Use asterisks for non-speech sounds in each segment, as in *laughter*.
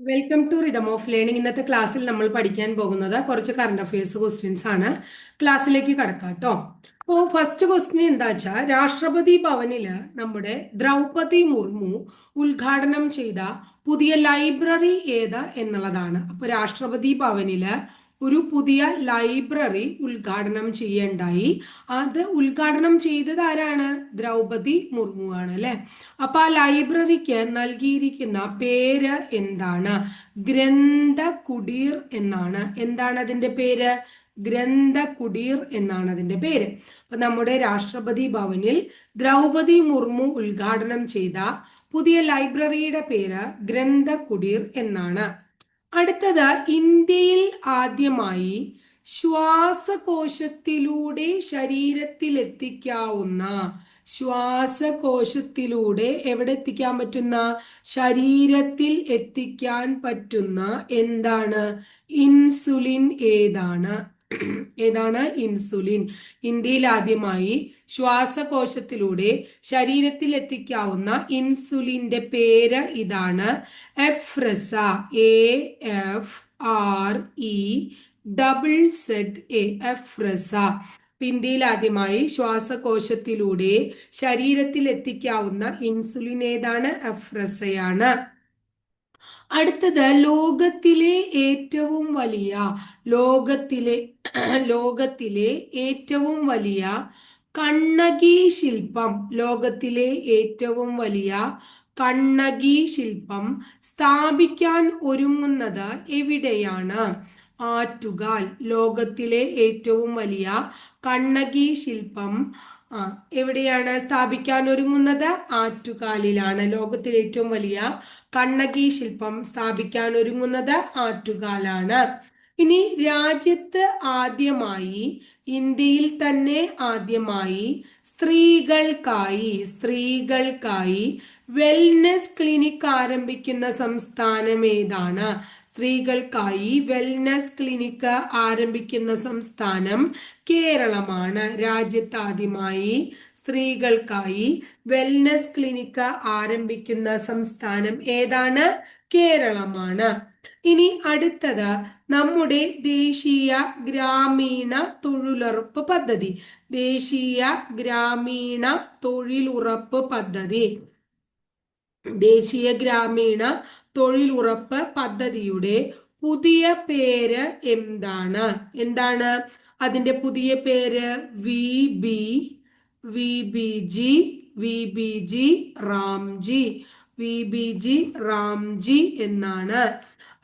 Welcome to rhythm of learning ഇന്നത്തെ ക്ലാസ്സിൽ നമ്മൾ പഠിക്കാൻ പോകുന്നത് കുറച്ച് കറണ്ട് അഫയേഴ്സ് ക്വസ്റ്റ്യൻസ് ആണ്. ക്ലാസ്സിലേക്ക് കടക്കാം കേട്ടോ അപ്പോൾ ഫസ്റ്റ് ക്വസ്റ്റ്യൻ എന്താ വെച്ചാൽ രാഷ്ട്രപതി ഭവനിൽ നമ്മുടെ ദ്രൗപതി മുർമു ഉദ്ഘാടനം ചെയ്ത പുതിയ ലൈബ്രറി ഏതാ എന്നുള്ളതാണ്. അപ്പോൾ രാഷ്ട്രപതി ഭവനിൽ ഒരു പുതിയ ലൈബ്രറി ഉദ്ഘാടനം ചെയ്യേണ്ടായി. അത് ഉദ്ഘാടനം ചെയ്തത് ആരാണ്? ദ്രൗപതി മുർമു ആണ് അല്ലെ? അപ്പൊ ആ ലൈബ്രറിക്ക് നൽകിയിരിക്കുന്ന പേര് എന്താണ്? ഗ്രന്ഥ കുടീർ എന്നാണ്. എന്താണ് അതിന്റെ പേര്? ഗ്രന്ഥ കുടീർ എന്നാണ് അതിന്റെ പേര്. അപ്പൊ നമ്മുടെ രാഷ്ട്രപതി ഭവനിൽ ദ്രൗപതി മുർമു ഉദ്ഘാടനം ചെയ്ത പുതിയ ലൈബ്രറിയുടെ പേര് ഗ്രന്ഥ കുടീർ എന്നാണ്. അടുത്തത് ഇന്ത്യയിൽ ആദ്യമായി ശ്വാസകോശത്തിലൂടെ ശരീരത്തിൽ എത്തിക്കാവുന്ന ശ്വാസകോശത്തിലൂടെ എവിടെ എത്തിക്കാൻ പറ്റുന്ന? ശരീരത്തിൽ എത്തിക്കാൻ പറ്റുന്ന എന്താണ്? ഇൻസുലിൻ ഏതാണ്? ഏതാണ്? ഇൻസുലിൻ. ഇന്ത്യയിൽ ആദ്യമായി ശ്വാസകോശത്തിലൂടെ ശരീരത്തിൽ എത്തിക്കാവുന്ന ഇൻസുലിന്റെ പേര് ഇതാണ്. Afrezza. A F R E double Z A Afrezza. ഇന്ത്യയിൽ ആദ്യമായി ശ്വാസകോശത്തിലൂടെ ശരീരത്തിൽ എത്തിക്കാവുന്ന ഇൻസുലിൻ ഏതാണ്? എഫ്രസയാണ്. അടുത്തത് ലോകത്തിലെ ഏറ്റവും വലിയ ലോകത്തിലെ *clears throat* ലോകത്തിലെ ഏറ്റവും വലിയ കണ്ണകി ശില്പം. ലോകത്തിലെ ഏറ്റവും വലിയ കണ്ണകി ശില്പം സ്ഥാപിക്കാൻ ഒരുങ്ങുന്നത് എവിടെയാണ്? ആറ്റുകാൽ. ലോകത്തിലെ ഏറ്റവും വലിയ കണ്ണകി ശില്പം ആ എവിടെയാണ് സ്ഥാപിക്കാൻ ഒരുങ്ങുന്നത്? ആറ്റുകാലിലാണ്. ലോകത്തിലെ ഏറ്റവും വലിയ കണ്ണകി ശില്പം സ്ഥാപിക്കാൻ ഒരുങ്ങുന്നത് ആറ്റുകാലാണ്. ഇനി രാജ്യത്ത് ആദ്യമായി ഇന്ത്യയിൽ തന്നെ ആദ്യമായി സ്ത്രീകൾക്കായി സ്ത്രീകൾക്കായി വെൽനെസ് ക്ലിനിക് ആരംഭിക്കുന്ന സംസ്ഥാനം ഏതാണ്? സ്ത്രീകൾക്കായി വെൽനസ് ക്ലിനിക്ക് ആരംഭിക്കുന്ന സംസ്ഥാനം കേരളമാണ്. രാജ്യത്ത് ആദ്യമായി സ്ത്രീകൾക്കായി വെൽനസ് ക്ലിനിക്ക് ആരംഭിക്കുന്ന സംസ്ഥാനം ഏതാണ്? കേരളമാണ്. ഇനി അടുത്തത് നമ്മുടെ ദേശീയ ഗ്രാമീണ തൊഴിലുറപ്പ് പദ്ധതി. ദേശീയ ഗ്രാമീണ തൊഴിലുറപ്പ് പദ്ധതി. ദേശീയ ഗ്രാമീണ തൊഴിലുറപ്പ് പദ്ധതിയുടെ പുതിയ പേര് എന്താണ്? എന്താണ്? അതിന്റെ പുതിയ പേര് V B V B G V B G RAM G V B G RAM G എന്നാണ്.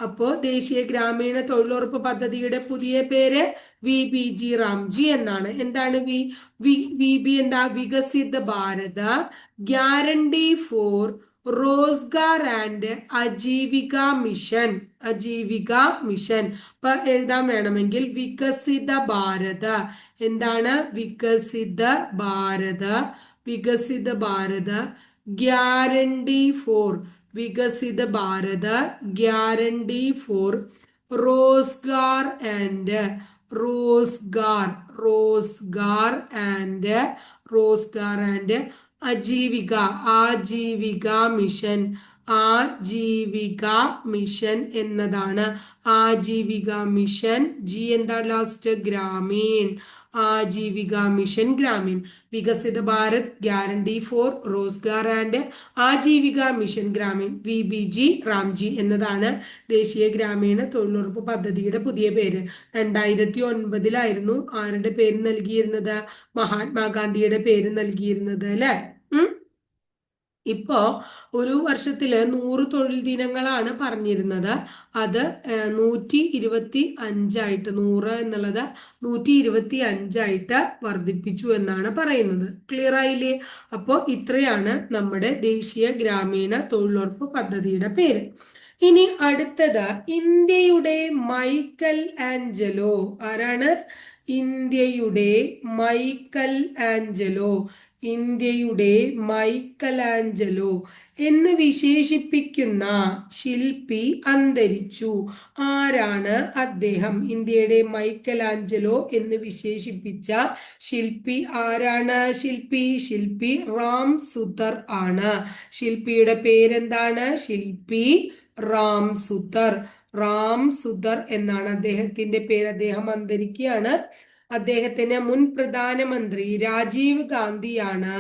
അപ്പോ ദേശീയ ഗ്രാമീണ തൊഴിലുറപ്പ് പദ്ധതിയുടെ പുതിയ പേര് വി ബി ജി റാംജി എന്നാണ്. എന്താണ് വി വി ബി എന്താ? Viksit Bharat guarantee for Rozgar and Ajeevika mission Ajeevika mission ഇപ്പൊ എഴുതാൻ വേണമെങ്കിൽ വികസിത ഭാരത. എന്താണ് വികസിത ഭാരത? വികസിത Bharat guarantee for. Viksit Bharat guarantee for. Rozgar and Rozgar Rozgar and Rozgar and Ajeevika Ajeevika mission. Ajeevika mission എന്നതാണ് Ajeevika mission. G എന്താ last Gramin. Ajeevika mission Gramin. Viksit Bharat guarantee for Rozgar and Ajeevika mission Gramin. V B G RAM G എന്നതാണ് ദേശീയ ഗ്രാമീണ തൊഴിലുറപ്പ് പദ്ധതിയുടെ പുതിയ പേര്. രണ്ടായിരത്തി ഒൻപതിലായിരുന്നു ആരുടെ പേര് നൽകിയിരുന്നത്? മഹാത്മാഗാന്ധിയുടെ പേര് നൽകിയിരുന്നത് അല്ലെ? ഇപ്പോ ഒരു വർഷത്തിൽ നൂറ് തൊഴിൽ ദിനങ്ങളാണ് പറഞ്ഞിരുന്നത്. അത് നൂറ്റി ഇരുപത്തി അഞ്ചായിട്ട് നൂറ് എന്നുള്ളത് നൂറ്റി ഇരുപത്തി അഞ്ചായിട്ട് വർദ്ധിപ്പിച്ചു എന്നാണ് പറയുന്നത്. ക്ലിയർ ആയില്ലേ? അപ്പോൾ ഇത്രയാണ് നമ്മുടെ ദേശീയ ഗ്രാമീണ തൊഴിലുറപ്പ് പദ്ധതിയുടെ പേര്. ഇനി അടുത്തത് ഇന്ത്യയുടെ മൈക്കൽ ആഞ്ചലോ. ആരാണ്? ഇന്ത്യയുടെ മൈക്കൽ ആഞ്ചലോ. ഇന്ത്യയുടെ മൈക്കലാഞ്ചലോ എന്ന് വിശേഷിപ്പിക്കുന്ന ശില്പി അന്തരിച്ചു. ആരാണ് അദ്ദേഹം? ഇന്ത്യയുടെ മൈക്കലാഞ്ചലോ എന്ന് വിശേഷിപ്പിച്ച ശില്പി ആരാണ്? ശില്പി ശില്പി റാം സുതർ ആണ്. ശില്പിയുടെ പേരെന്താണ്? ശില്പി റാം സുതർ. റാം സുതർ എന്നാണ് അദ്ദേഹത്തിന്റെ പേര്. അദ്ദേഹം അന്തരിക്കുകയാണ്. അദ്ദേഹത്തിന് മുൻ പ്രധാനമന്ത്രി രാജീവ് ഗാന്ധിയാണ്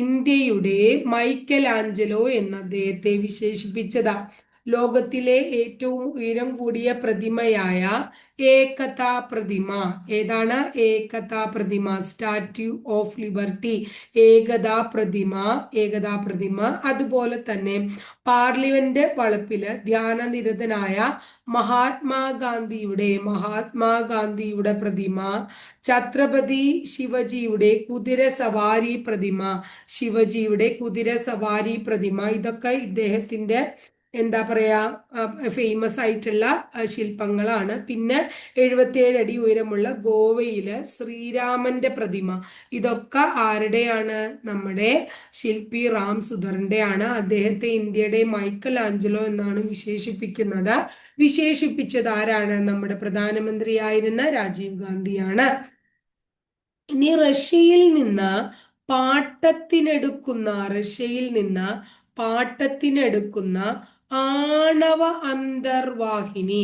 ഇന്ത്യയുടെ മൈക്കൽ ആഞ്ചലോ എന്ന് അദ്ദേഹത്തെ വിശേഷിപ്പിച്ചത്. ലോകത്തിലെ ഏറ്റവും ഉയരം കൂടിയ പ്രതിമയായ ഏകതാ പ്രതിമ ഏതാണ് ഏകതാ പ്രതിമ സ്റ്റാറ്റ്യൂ ഓഫ് ലിബർട്ടി. ഏകതാ പ്രതിമ ഏകതാ പ്രതിമ അതുപോലെ തന്നെ പാർലമെന്റ് വളപ്പിൽ ധ്യാനനിരതനായ മഹാത്മാഗാന്ധിയുടെ മഹാത്മാഗാന്ധിയുടെ പ്രതിമ. ഛത്രപതി ശിവജിയുടെ കുതിര സവാരി പ്രതിമ. ശിവജിയുടെ കുതിര സവാരി പ്രതിമ. ഇതൊക്കെ ഇദ്ദേഹത്തിന്റെ എന്താ പറയാ ഫേമസ് ആയിട്ടുള്ള ശില്പങ്ങളാണ്. പിന്നെ എഴുപത്തിയേഴ് അടി ഉയരമുള്ള ഗോവയിലെ ശ്രീരാമന്റെ പ്രതിമ. ഇതൊക്കെ ആരുടെയാണ്? നമ്മുടെ ശില്പി റാം സുധറിന്റെയാണ്. അദ്ദേഹത്തെ ഇന്ത്യയുടെ മൈക്കൽ ആഞ്ചലോ എന്നാണ് വിശേഷിപ്പിക്കുന്നത്. വിശേഷിപ്പിച്ചത് ആരാണ്? നമ്മുടെ പ്രധാനമന്ത്രിയായിരുന്ന രാജീവ് ഗാന്ധിയാണ്. ഇനി റഷ്യയിൽ നിന്ന് പാട്ടത്തിനെടുക്കുന്ന റഷ്യയിൽ നിന്ന് പാട്ടത്തിനെടുക്കുന്ന ആണവ അന്തർവാഹിനി.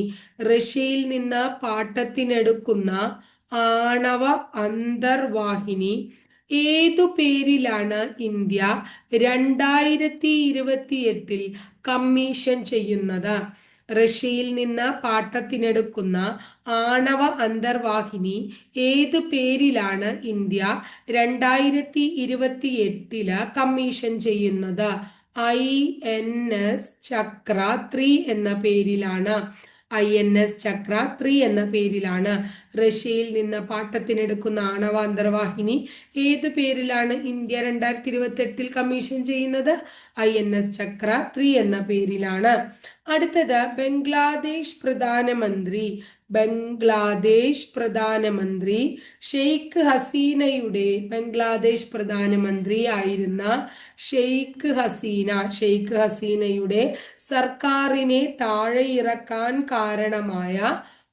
റഷ്യയിൽ നിന്ന് പാട്ടത്തിനെടുക്കുന്ന ആണവ അന്തർവാഹിനി. ഏതു പേരിലാണ് ഇന്ത്യ രണ്ടായിരത്തി ഇരുപത്തി എട്ടിൽ കമ്മീഷൻ ചെയ്യുന്നത്? റഷ്യയിൽ നിന്ന് പാട്ടത്തിനെടുക്കുന്ന ആണവ അന്തർവാഹിനി ഏത് പേരിലാണ് ഇന്ത്യ രണ്ടായിരത്തി ഇരുപത്തി എട്ടിൽ കമ്മീഷൻ ചെയ്യുന്നത്? I N S Chakra three എന്ന പേരിലാണ്. I N S Chakra three എന്ന പേരിലാണ്. റഷ്യയിൽ നിന്ന് പാട്ടത്തിനെടുക്കുന്ന ആണവ അന്തർവാഹിനി ഏതു പേരിലാണ് ഇന്ത്യ രണ്ടായിരത്തി ഇരുപത്തി എട്ടിൽ കമ്മീഷൻ ചെയ്യുന്നത്? I N S Chakra three എന്ന പേരിലാണ്. അടുത്തത് ബംഗ്ലാദേശ് പ്രധാനമന്ത്രി. ബംഗ്ലാദേശ് പ്രധാനമന്ത്രി ഷെയ്ഖ് ഹസീനയുടെ ബംഗ്ലാദേശ് പ്രധാനമന്ത്രി ആയിരുന്ന ഷെയ്ഖ് ഹസീന. ഷെയ്ഖ് ഹസീനയുടെ സർക്കാരിനെ താഴെ ഇറക്കാൻ കാരണമായ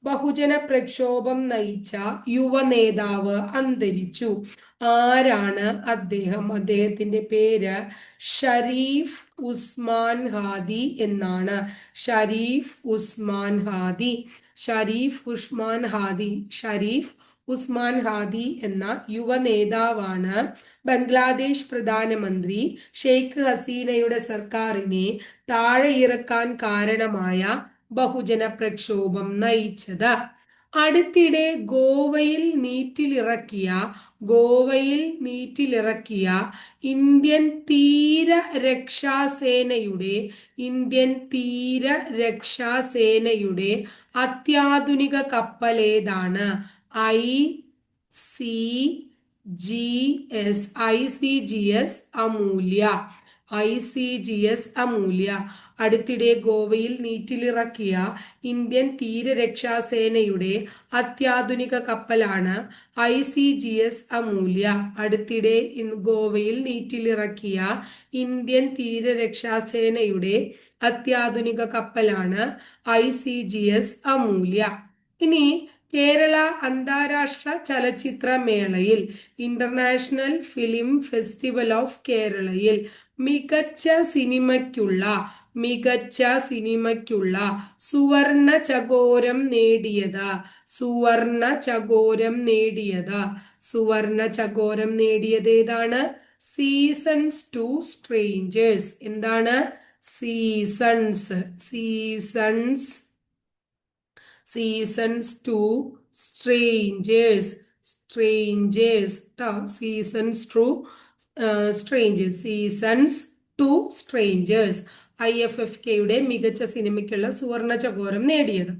ബഹുജന പ്രക്ഷോഭം നയിച്ച യുവ നേതാവ് അന്തരിച്ചു. ആരാണ് അദ്ദേഹം? അദ്ദേഹത്തിന്റെ പേര് ഷരീഫ് ഉസ്മാൻ ഹാദി എന്നാണ്. ഷരീഫ് ഉസ്മാൻ ഹാദി. ഷരീഫ് ഉസ്മാൻ ഹാദി. ഷരീഫ് ഉസ്മാൻ ഹാദി എന്ന യുവ നേതാവാണ് ബംഗ്ലാദേശ് പ്രധാനമന്ത്രി ഷെയ്ഖ് ഹസീനയുടെ സർക്കാരിനെ താഴെ ഇറക്കാൻ കാരണമായ ബഹുജന പ്രക്ഷോഭം നയിച്ചത്. അടുത്തിടെ ഗോവയിൽ നീറ്റിലിറക്കിയ ഗോവയിൽ നീറ്റിലിറക്കിയ ഇന്ത്യൻ തീര രക്ഷാസേനയുടെ ഇന്ത്യൻ തീര രക്ഷാസേനയുടെ അത്യാധുനിക കപ്പൽ ഏതാണ് I C G S I C G S Amulya. I C G S Amulya. അടുത്തിടെ ഗോവയിൽ നീറ്റിലിറക്കിയ ഇന്ത്യൻ തീരരക്ഷാസേനയുടെ അത്യാധുനിക കപ്പലാണ് I C G S Amulya. അടുത്തിടെ ഗോവയിൽ നീറ്റിലിറക്കിയ ഇന്ത്യൻ തീരരക്ഷാസേനയുടെ അത്യാധുനിക കപ്പലാണ് I C G S Amulya. ഇനി കേരള അന്താരാഷ്ട്ര ചലച്ചിത്രമേളയിൽ ഇന്റർനാഷണൽ ഫിലിം ഫെസ്റ്റിവൽ ഓഫ് കേരളയിൽ മികച്ച സിനിമയ്ക്കുള്ള മികച്ച സിനിമയ്ക്കുള്ള സുവർണ ചകോരം നേടിയത്. സുവർണ ചകോരം നേടിയത്. സുവർണ ചകോരം നേടിയത് ഏതാണ്? സീസൺസ് ടു സ്ട്രേഞ്ചേഴ്സ് എന്താണ്? Seasons seasons seasons to strangers strangers seasons to strangers seasons to strangers I F F കെയുടെ മികച്ച സിനിമയ്ക്കുള്ള സുവർണ ചകോരം നേടിയത്.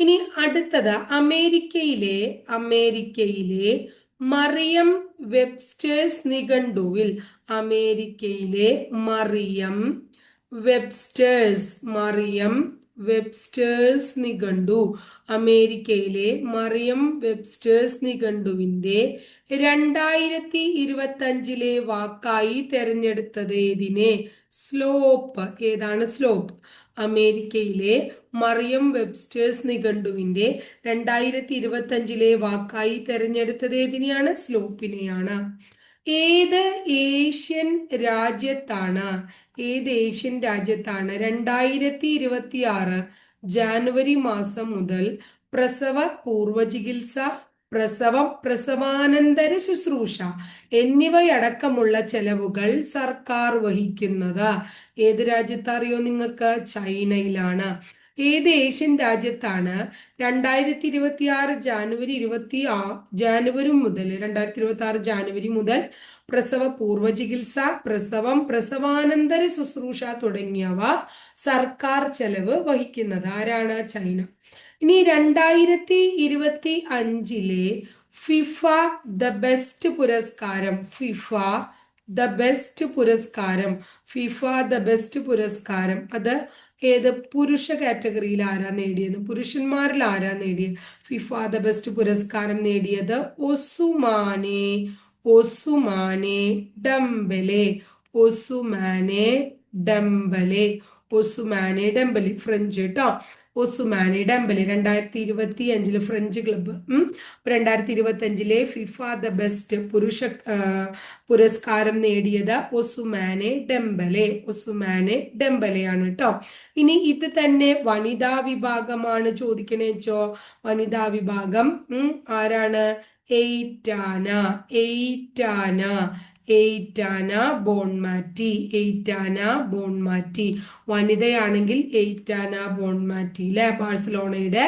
ഇനി അടുത്തത് അമേരിക്കയിലെ അമേരിക്കയിലെ മറിയം വെബ്സ്റ്റേഴ്സ് നിഘണ്ടുവിൽ അമേരിക്കയിലെ മറിയം വെബ്സ്റ്റേഴ്സ് മറിയം വെബ്സ്റ്റേഴ്സ് നിഘണ്ടു. അമേരിക്കയിലെ മറിയം വെബ്സ്റ്റേഴ്സ് നിഘണ്ടുവിന്റെ രണ്ടായിരത്തി ഇരുപത്തി അഞ്ചിലെ വാക്കായി തെരഞ്ഞെടുത്തത് ഏതിനെ? സ്ലോപ്പ്. ഏതാണ് സ്ലോപ്പ്? അമേരിക്കയിലെ മറിയം വെബ്സ്റ്റേഴ്സ് നിഘണ്ടുവിന്റെ രണ്ടായിരത്തി ഇരുപത്തി അഞ്ചിലെ വാക്കായി തെരഞ്ഞെടുത്തത് ഏതിനെയാണ്? സ്ലോപ്പിനെയാണ്. ഏത് ഏഷ്യൻ രാജ്യത്താണ്? ഏത് ഏഷ്യൻ രാജ്യത്താണ്? രണ്ടായിരത്തി ഇരുപത്തി ആറ് ജാനുവരി മാസം മുതൽ പ്രസവ പൂർവ ചികിത്സ പ്രസവം പ്രസവാനന്തര ശുശ്രൂഷ എന്നിവയടക്കമുള്ള ചെലവുകൾ സർക്കാർ വഹിക്കുന്നത്. ഏത് രാജ്യത്തറിയോ നിങ്ങൾക്ക്? ചൈനയിലാണ്. ഏത് ഏഷ്യൻ രാജ്യത്താണ് രണ്ടായിരത്തി ഇരുപത്തി ആറ് ജാനുവരി ഇരുപത്തി ആ ജാനുവരി മുതൽ രണ്ടായിരത്തി ഇരുപത്തി ആറ് ജാനുവരി മുതൽ പ്രസവ പൂർവ ചികിത്സ പ്രസവം പ്രസവാനന്തര ശുശ്രൂഷ തുടങ്ങിയവ സർക്കാർ ചെലവ് വഹിക്കുന്നത് ആരാണ്? ചൈന. ഇനി രണ്ടായിരത്തി ഇരുപത്തി അഞ്ചിലെ ഫിഫ ദ ബെസ്റ്റ് പുരസ്കാരം ഫിഫ ദ ബെസ്റ്റ് പുരസ്കാരം ഫിഫ ദ ബെസ്റ്റ് പുരസ്കാരം അത് ഏത് പുരുഷ കാറ്റഗറിയിൽ ആരാ നേടിയത്? പുരുഷന്മാരിൽ ആരാ നേടിയത്? ഫിഫ ദ ബെസ്റ്റ് പുരസ്കാരം നേടിയത് Ousmane Ousmane Dembele Ousmane Dembele. Ousmane Dembele French കേട്ടോ ഒസുമാനെ ഡംബലി രണ്ടായിരത്തി ഇരുപത്തി അഞ്ചിൽ ഫ്രഞ്ച് ക്ലബ്ബ് രണ്ടായിരത്തി ഇരുപത്തി അഞ്ചിലെ ഫിഫ ദ ബെസ്റ്റ് പുരുഷ പുരസ്കാരം നേടിയത് ഒസുമാനെ ഡെമ്പലെ ഒസുമാനെ ഡെമ്പലെയാണ് കേട്ടോ ഇനി ഇത് തന്നെ വനിതാ വിഭാഗമാണ് ചോദിക്കണേ വെച്ചോ? വനിതാ വിഭാഗം ആരാണ്? Aitana Aitana. Aitana Bonmati Aitana Bonmati വനിതയാണെങ്കിൽ Aitana Bonmati അല്ലെ ബാഴ്സലോണയുടെ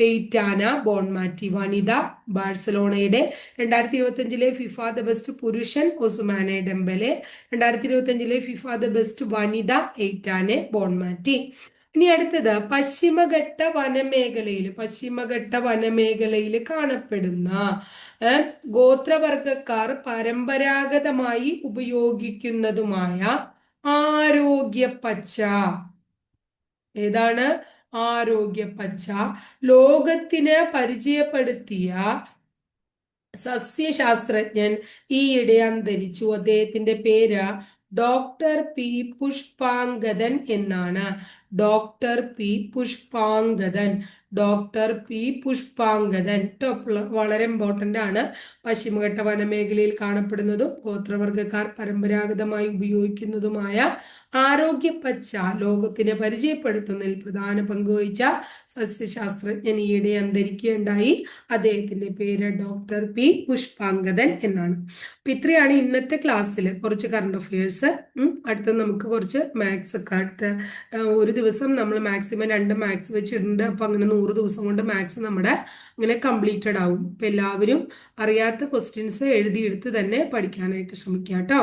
എയ്റ്റാന ബോൺമാറ്റി വനിത ബാഴ്സലോണയുടെ രണ്ടായിരത്തി ഇരുപത്തി അഞ്ചിലെ ഫിഫ ദ ബെസ്റ്റ് പുരുഷൻ ഒസുമാനെ ഡെമ്പലെ രണ്ടായിരത്തി ഇരുപത്തി അഞ്ചിലെ ഫിഫ ദ ബെസ്റ്റ് വനിത എയ്റ്റാനെ ബോൺമാറ്റി ഇനി അടുത്തത് പശ്ചിമഘട്ട വനമേഖലയിൽ പശ്ചിമഘട്ട വനമേഖലയിൽ കാണപ്പെടുന്ന ഗോത്രവർഗക്കാർ പരമ്പരാഗതമായി ഉപയോഗിക്കുന്നതുമായ ആരോഗ്യ പച്ച ഏതാണ്? ആരോഗ്യ പച്ച ലോകത്തിന് പരിചയപ്പെടുത്തിയ സസ്യശാസ്ത്രജ്ഞൻ ഈയിടെ അന്തരിച്ചു. അദ്ദേഹത്തിന്റെ പേര് ഡോക്ടർ പി. പുഷ്പാങ്കദൻ എന്നാണ്. Doctor P Pushpangadan doctor P Pushpangadan. Top വളരെ ഇമ്പോർട്ടന്റ് ആണ്. പശ്ചിമഘട്ട വനമേഖലയിൽ കാണപ്പെടുന്നതും ഗോത്രവർഗക്കാർ പരമ്പരാഗതമായി ഉപയോഗിക്കുന്നതുമായ ആരോഗ്യ പച്ച ലോകത്തിന് പരിചയപ്പെടുത്തുന്നതിൽ പ്രധാന പങ്കുവഹിച്ച സസ്യശാസ്ത്രജ്ഞൻ ഈയിടെ അന്തരിക്കുകയുണ്ടായി. അദ്ദേഹത്തിന്റെ പേര് ഡോക്ടർ പി പുഷ്പാങ്കദൻ എന്നാണ്. അപ്പൊ ഇത്രയാണ് ഇന്നത്തെ ക്ലാസ്സിൽ കുറച്ച് കറണ്ട് അഫയേഴ്സ് അടുത്ത നമുക്ക് കുറച്ച് മാത്സ് ഒക്കെ അടുത്ത ഒരു ദിവസം നമ്മൾ മാക്സിമം രണ്ട് മാത്സ് വെച്ചിട്ടുണ്ട്. അപ്പൊ അങ്ങനെ നൂറ് ദിവസം കൊണ്ട് മാത്സ് നമ്മുടെ ഇങ്ങനെ കംപ്ലീറ്റഡ് ആവും അപ്പൊ എല്ലാവരും അറിയാത്ത ക്വസ്റ്റ്യൻസ് എഴുതിയെടുത്ത് തന്നെ പഠിക്കാനായിട്ട് ശ്രമിക്കാം കേട്ടോ